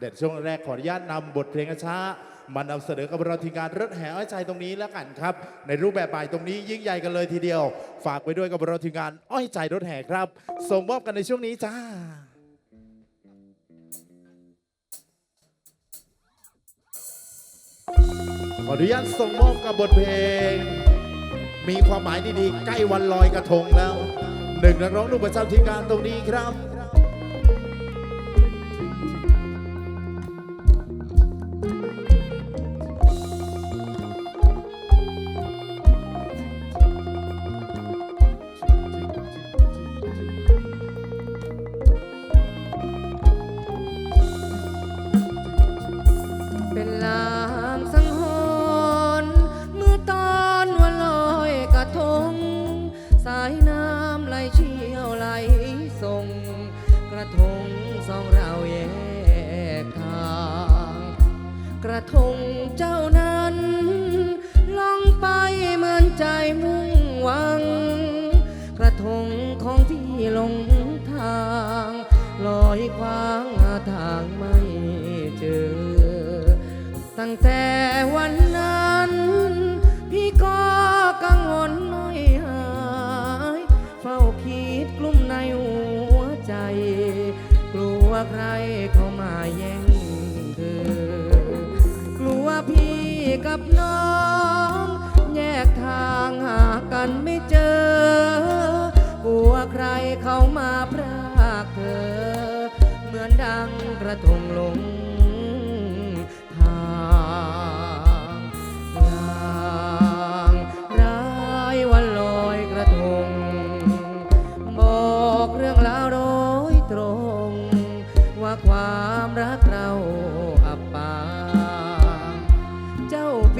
เด็ดช่วงแรกขออนุญาตนำบทเพลงช้ามานำเสนอกับเราทีมงานรถแห่อ้อยใจตรงนี้แล้วกันครับ ในรูปแบบใหม่ตรงนี้ยิ่งใหญ่กันเลยทีเดียว ฝากไปด้วยกับเราทีมงานอ้อยใจรถแห่ครับ ส่งมอบกันในช่วงนี้จ้าขออนุญาตส่งมอบกับบทเพลง มีความหมายดีๆ ใกล้วันลอยกระทงแล้วหนึ่งนักร้องหนุ่มประจำทีมงานตรงนี้ครับ สายน้ำไหลเชี่ยวไหลส่ง กระทงสองเราแยกทาง กระทงเจ้านั้นล่องไปเหมือนใจมุ่งหวัง กระทงของพี่หลงทางลอยคว้างหาทางไม่เจอ ตั้งแต่วัน กลัวใครเข้ามาแย่งเธอกลัวพี่กับน้อง แยกทางหากันไม่เจอกลัวใครเข้ามาพรากเธอ เหมือนดังกระทงลง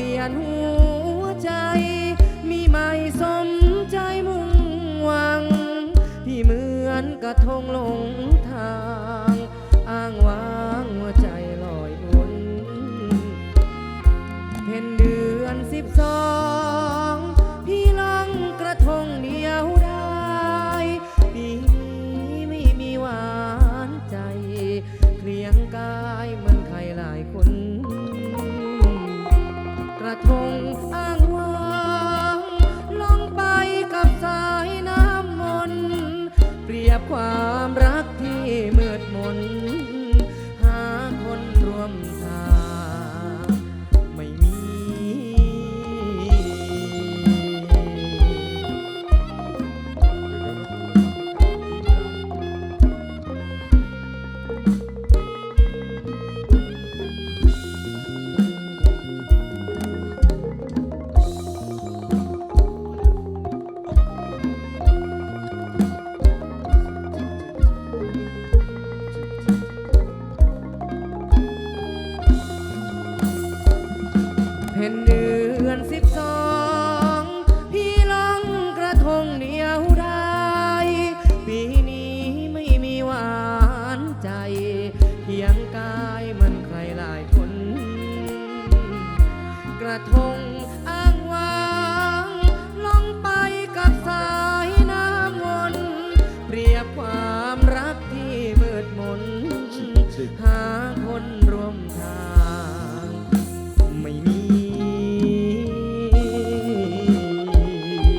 ปลี่ยนหัวใจ มีไม่สมใจมุ่งหวัง ที่เหมือนกระทงลง เห็นเดือนสิบสองพี่ลองกระทงเดียวได้ ปีนี้ไม่มีหวานใจเพียงกายมันใครหลายคน กระทง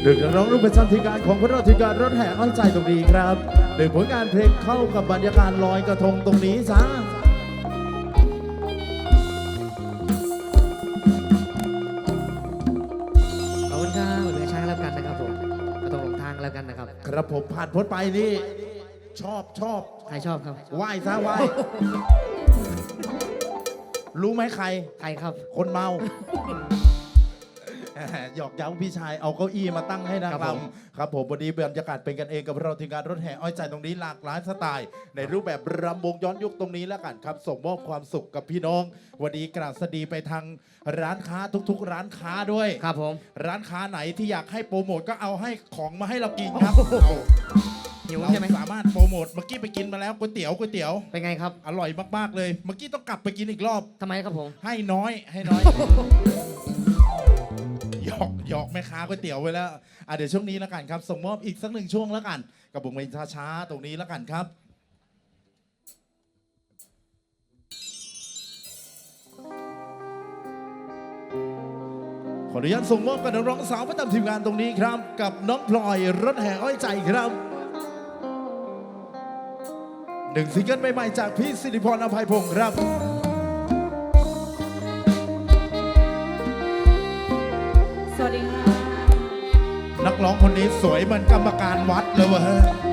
หนึ่งนักร้องรุ่นประจำทีมงานของพระราชการรถแห่อ้อยใจตรงนี้ครับหนึ่งผลงานเพลงเข้ากับบรรยากาศลอยกระทงตรงนี้จ้าขอบคุณครับเหลือช้างแล้วกันนะครับผมกระทงหลงทางแล้วกันนะครับ ครับผมผ่านพ้นไปนี่ ชอบชอบใครชอบครับ ไหว้ซะไหว้รู้ไหมใคร ใครครับ คนเมา หยอกเย้าพี่ชายเอาเก้าอี้มาตั้งให้นางครับผมรำครับผมวันนี้บรรยากาศเป็นกันเองกับเราทีมงานรถแห่อ้อยใจตรงนี้หลากหลายสไตล์ ในรูปแบบรำวงย้อนยุคตรงนี้แล้วกันครับ ส่งมอบความสุขกับพี่น้อง วันนี้กราบสวัสดีไปทางร้านค้าทุกๆ ร้านค้าด้วย ครับผม ร้านค้าไหนที่อยากให้โปรโมทก็เอาให้ของมาให้เรากินครับโอ้โหเอาหิวเราใช่ไหมสามารถโปรโมทเมื่อกี้ไปกินมาแล้วก๋วยเตี๋ยวก๋วยเตี๋ยว เป็นไงครับอร่อยมากๆเลย เมื่อกี้ต้องกลับไปกินอีกรอบทำไมครับผม ให้น้อยให้น้อยหย อกหยอกแม่ค้าก๋วยเตี๋ยวไว้แล้วเดี๋ยวช่วงนี้แล้วกันครับ ส่งมอบอีกสักหนึ่งช่วงแล้วกัน กับบุ๋มเวนช้าๆตรงนี้แล้วกันครับ ขออนุญาตส่งมอบกับนักร้องสาวประจำทีมงานตรงนี้ครับ กับน้องพลอยรถแห่อ้อยใจครับหนึ่งซิงเกิลใหม่ๆจากพี่สิริพรอภัยพงศ์ครับ ร้องคนนี้สวยเหมือนกรรมการวัดเลยเว้ย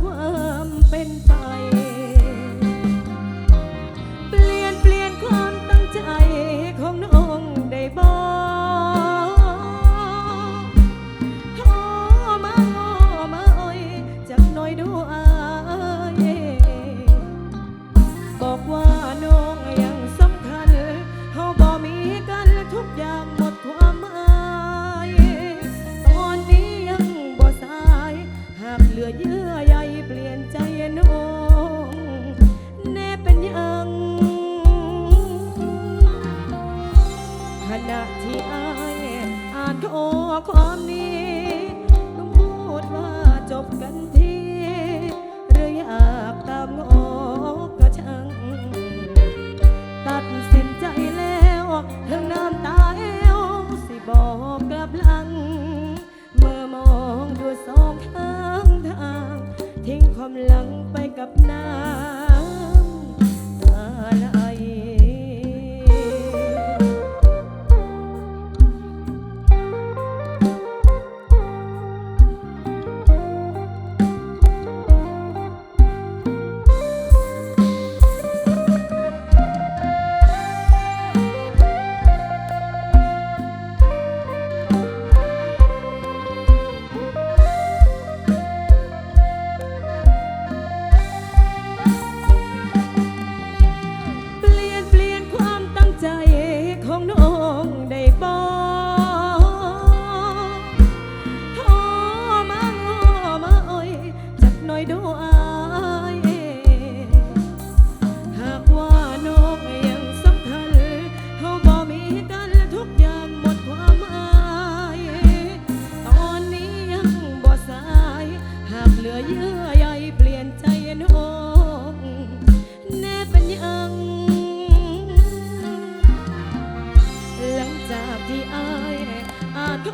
ความเป็นไป ทิ้งความหลังไปกับน้ำตาไห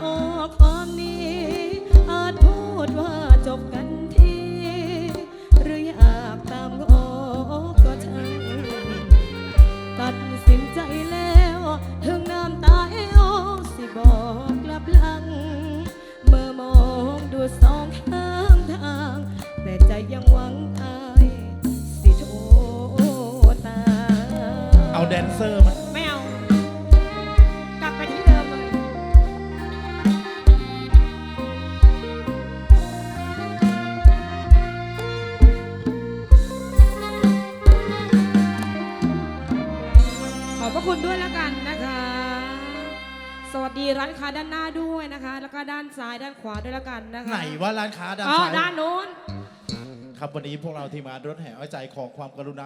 ขอ คุณด้วยแล้วกันนะคะ สวัสดีร้านค้าด้านหน้าด้วยนะคะ แล้วก็ด้านซ้ายด้านขวาด้วยแล้วกันนะคะไหนว่าร้านค้าด้านอ๋อซ้ายด้านนู้น ครับวันนี้พวกเราทีมงานรถแห่อ้อยใจขอความกรุณา